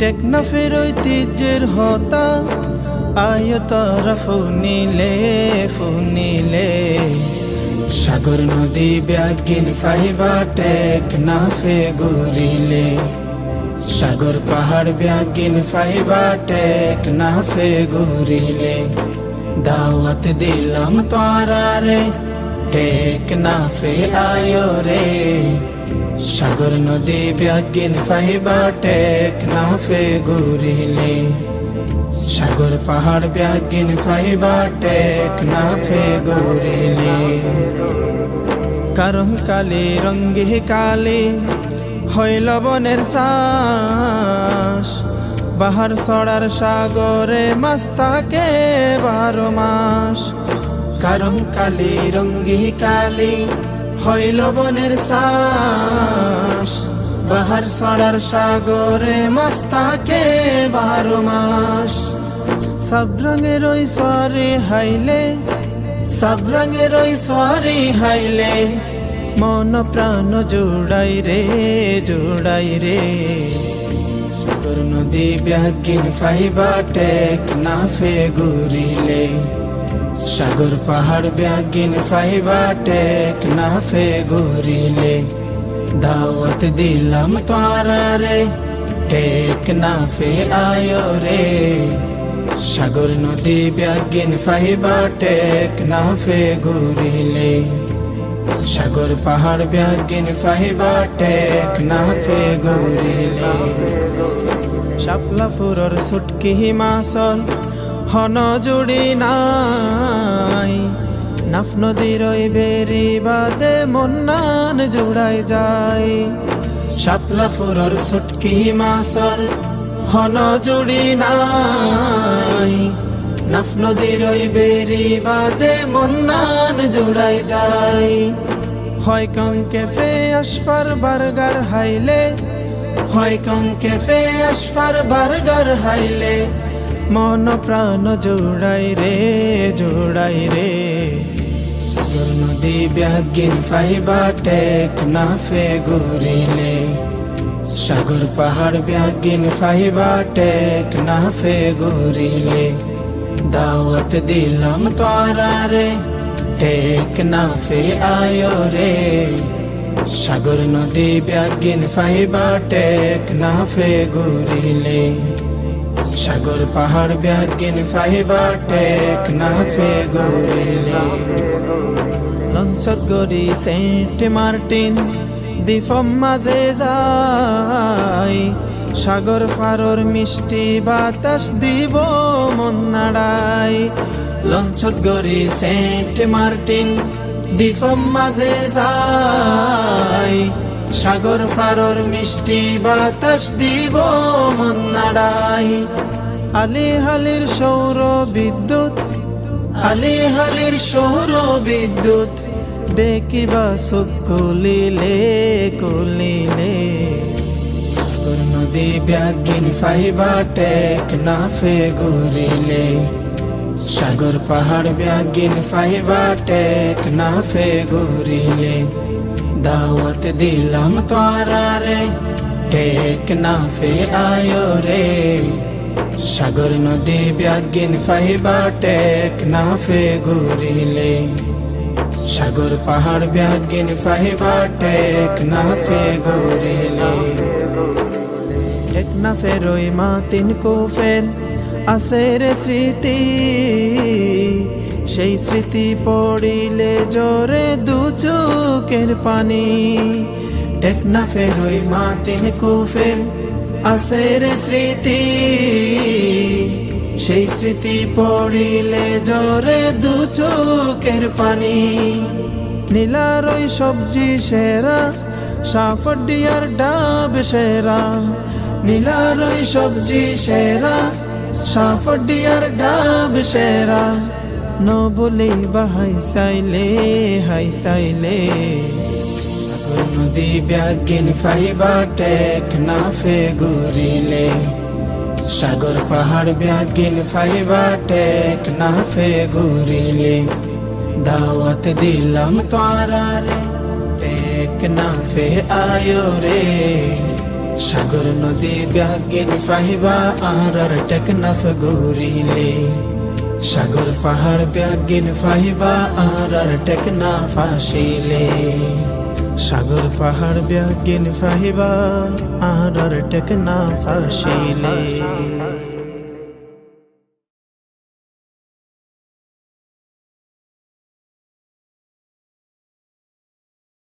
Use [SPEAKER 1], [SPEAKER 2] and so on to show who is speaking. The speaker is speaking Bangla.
[SPEAKER 1] টেকনাফের ঐতিহ্যের হতা। আয় তারা ফুনিলে ফুনিলে। সাগর নদী ব্যাগিন ফাইবা টেকনাফে গরিলে সাগর পাহাড় ব্যাগিন ফাইবা টেকনাফে গরিলে দাওয়াত দিলাম তোরা রে টেকনাফে আয় রে সাগর নদী ব্যাগিন ফাইবা টেকনাফে গরিলে। সাগর পাহাড় ব্যাগিন ফাইবা টেকনাফে গরিলে। কারণ কালে রঙ্গে কালে হইল বনের শ্বাস বাহার সড়ার সাগরে মাস্তাকে বারো মাস। কারণ কালে রঙ্গি কালে হইল বনের শ্বাস বাহার সড়ার সাগরে মাস্তাকে বারো মাস। সব রঙের ওই সরে হাইলে, সব রঙের ওই সরে হাইলে। মন প্রাণ জোড়াই রে জোড়াই রে। সাগর নদী ব্যাগিন ফাইবা টেক নাফে ঘুরিলে সাগর পাহাড় ব্যাগিন ফাইবা টেক নাফে ঘুরিলে। দাওয়াত দিলাম তোরা রে, টেক নাফে আয় রে। সাগর নদী ব্যাগিন ফাইবা টেক নাফে ঘুরিলে। সাগর পাহাড় ব্যাগিন ফাইবা টেক নাফে ঘুরিলে। শাপলা ফুরর সুটকি মাসল হন জুড়ি নাই। নাফ নদীর বেরি বাদে মন্নান জুড়াই যায়। শাপলা ফুরর সুটকি মাসল হন জুড়ি নাই। নাফ নদীর বেরি বাদে মন্নান জুড়াই যায়। হয় কঙ্কে ফে আশফার বার্গার হাইলে, হয় কঙ্কে ফে আশফার বার্গার হাইলে। মন প্রাণ জোড়াই রে জোড়াই রে। সাগর নদী ব্যাগিন ফাইবা টেক নাফে গরিলে সাগর পাহাড় ব্যাগিন ফাইবা টেক নাফে গরিলে দাওয়াত দিলাম তোরা রে টেক নাফে আয় রে। সাগর নদী ব্যাগিন ফাইবা টেক না ফে গরিলে সাগর পাহাড় ব্যাগিন ফাইবা টেক নাফে গরিলে। লঞ্চত গরি সেন্ট মার্টিন, দ্বীপম মাঝে যায় সাগর ফারর মিষ্টি বাতাস দিব মন নাড়াই। লঞ্চত গরি সেন্ট মার্টিন, দ্বীপম মাঝে যায় সাগর ফারর মিষ্টি বাতাস দিব মন নাড়াই। আলি হালির সৌর বিদ্যুৎ, আলি হালির সৌর বিদ্যুৎ। দেখিবা সুখ কলিলে কলিলে। নদী ব্যাগিন ফাইবা টেক নাফে গরিলে সাগর পাহাড় ব্যাগিন ফাইবা টেক নাফে গরিলে দাওয়াত দিলাম তোরা রে টেক নাফে আয় রে সাগর নদী ব্যাগিন ফাইবা টেক নাফে গরিলে সাগর পাহাড় ব্যাগিন ফাইবা টেক নাফে গরিলে টেক নাফে রই মা তিন কুফের আসের স্মৃতি সেই স্মৃতি পড়িলে জোরে দু চোখের পানি। টেকনা ফেরোই মা তিন কুফের আসের স্মৃতি। সেই স্মৃতি পড়িলে জোরে দু চোখের পানি। নীলার ওই সবজি সেরা, সাফডিয়ার ডাব সেরা। নীলার ওই সবজি সেরা, সাফডিয়ার ডাব সেরা। ন বলে বাহাই সাইলে, হাই সাইলে। নদী ব্যাগিন ফাইবা টেক নাফে গরিলে সাগর পাহাড় ব্যাগিন ফাইবা টেক নাফে গরিলে দাওয়াত দিলাম তোরা রে টেক নাফে আয়ো রে সাগর নদী ব্যাগিন ফাহিবা আর আর টেকনাফ ঘুরিলে সাগর পাহাড় ব্যাগিন ফাহিবা আর আর টেকনা ফাঁসিলে। সাগর পাহাড় ব্যাগিন ফাহিবা আর আর টেকনা ফাঁসিলে।